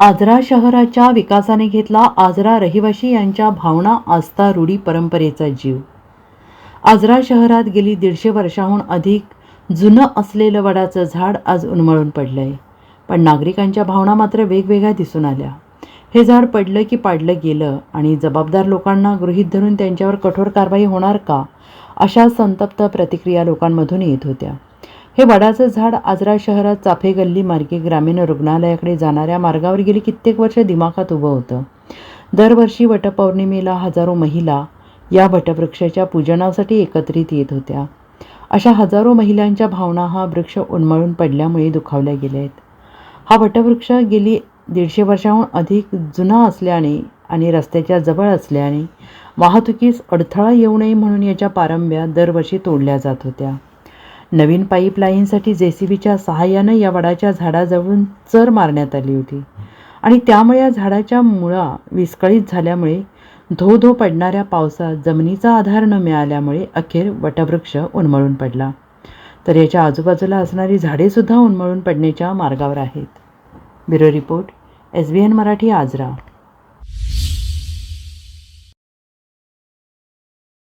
आजरा शहराच्या विकासाने घेतला आजरा रहिवाशी यांच्या भावना आस्था रूढी परंपरेचा जीव. आजरा शहरात गेली दीडशे वर्षाहून अधिक जुनं असलेलं वडाचं झाड आज उन्मळून पडलं आहे पण नागरिकांच्या भावना मात्र वेगवेगळ्या दिसून आल्या. हे झाड पडलं की पाडलं गेलं आणि जबाबदार लोकांना गृहीत धरून त्यांच्यावर कठोर कारवाई होणार का अशा संतप्त प्रतिक्रिया लोकांमधून येत होत्या. हे वडाचं झाड आजरा शहरात चाफे गल्ली मार्गे ग्रामीण रुग्णालयाकडे जाणाऱ्या मार्गावर गेली कित्येक वर्ष दिमाखात उभं होतं. दरवर्षी वटपौर्णिमेला हजारो महिला या वटवृक्षाच्या पूजनासाठी एकत्रित येत होत्या. अशा हजारो महिलांच्या भावना हा वृक्ष उन्मळून पडल्यामुळे दुखावल्या गेल्या आहेत. हा वटवृक्ष गेली दीडशे वर्षाहून अधिक जुना असल्याने आणि रस्त्याच्या जवळ असल्याने वाहतुकीस अडथळा येऊ नये म्हणून याच्या पारंब्या दरवर्षी तोडल्या जात होत्या. नवीन पाईपलाईनसाठी जे सी बीच्या सहाय्यानं या वडाच्या झाडाजवळून चर मारण्यात आली होती. आणि त्यामुळे या झाडाच्या मुळा विस्कळीत झाल्यामुळे धो धो पडणाऱ्या पावसात जमिनीचा आधार न मिळाल्यामुळे अखेर वटवृक्ष उन्मळून पडला. तर याच्या आजूबाजूला असणारी झाडेसुद्धा उन्मळून पडण्याच्या मार्गावर आहेत. Bureau report S B N Marathi Ajara.